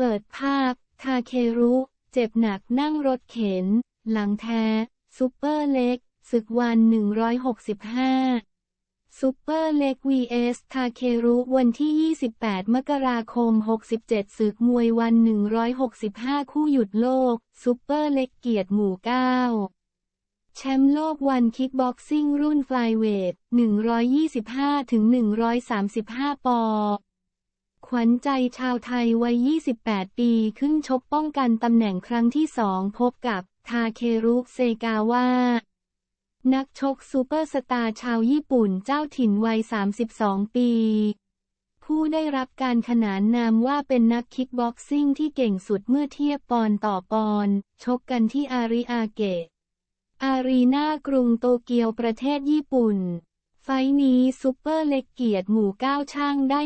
เปิดภาพ ทาเครุ เจ็บหนักนั่งรถเข็น หลังแท้ซูเปอร์เล็กศึกวัน 165ซูเปอร์เล็ก vs ทาเครุวันที่ 28 มกราคม 67ศึกมวยวัน 165 คู่หยุดโลกซูเปอร์เล็กเกียรติหมู่ 9แชมป์โลกวันคิกบ็อกซิ่งรุ่นฟลายเวท 125-135 ปอ ขวัญใจชาวไทยวัย 28 ปีขึ้นชกป้องกันตำแหน่งครั้งที่สองพบกับทาเครุเซกาวะนักชกซูเปอร์สตาร์ชาวญี่ปุ่นเจ้าถิ่นวัย 32 ปี ผู้ได้รับการขนานนามว่าเป็นนักคิกบ็อกซิ่งที่เก่งสุดเมื่อเทียบปอนต่อปอนชกกันที่อาริอาเกะอารีนากรุงโตเกียวประเทศญี่ปุ่น ไฟนี้ซุปเปอร์เล็กเกียรติหมู่9ช่างได้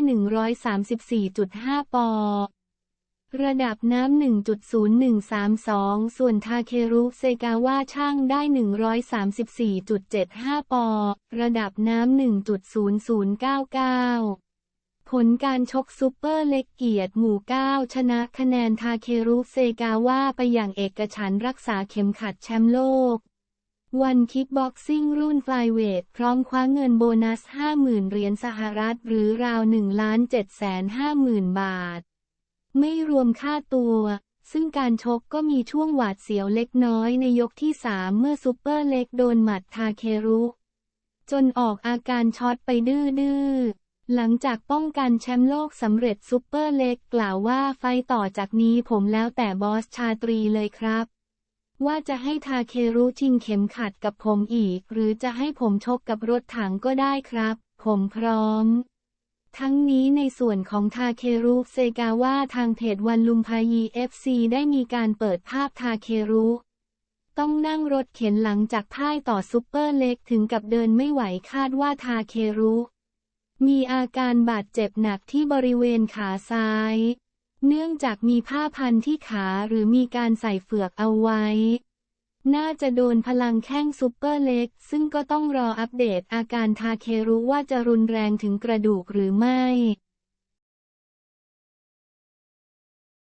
134.5 ปอ ระดับน้ำ 1.0132 ส่วนทาเครุเซกาวะช่างได้ 134.75 ปอ ระดับน้ำ 1.0099ผลการชกซุปเปอร์เล็กเกียรติหมู่ 9 ชนะคะแนนทาเครุเซกาวะไปอย่างเอกฉันรักษาเข็มขัดแชมป์โลก วันคิกบ็อกซิ่งรุ่นฟลายเวทพร้อมคว้าเงินโบนัส 50,000 เหรียญสหรัฐหรือราว 1,750,000 บาท ไม่รวมค่าตัว ซึ่งการชกก็มีช่วงหวาดเสียวเล็กน้อยในยกที่ 3 เมื่อซุปเปอร์เล็กโดนหมัดทาเครุ จนออกอาการช็อตไปดื้อๆหลังจากป้องกันแชมป์โลกสำเร็จซุปเปอร์เล็กกล่าวว่าไฟต่อจากนี้ผมแล้วแต่บอสชาตรีเลยครับ ว่าจะให้ทาเครุชิงเข็มขัดกับผมอีก หรือจะให้ผมชกกับรถถังก็ได้ครับ ผมพร้อม ทั้งนี้ในส่วนของทาเครุเซกาวะทางเพจวันลุมพายี FC ได้มีการเปิดภาพทาเครุต้องนั่งรถเข็นหลังจากพ่ายต่อซุปเปอร์เล็กถึงกับเดินไม่ไหวคาดว่าทาเครุมีอาการบาดเจ็บหนักที่บริเวณขาซ้าย เนื่องจากมีผ้าพันที่ขาหรือมีการใส่เฟือกเอาไว้ น่าจะโดนพลังแข้งซูเปอร์เล็ก ซึ่งก็ต้องรออัปเดตอาการทาเครุว่าจะรุนแรงถึงกระดูกหรือไม่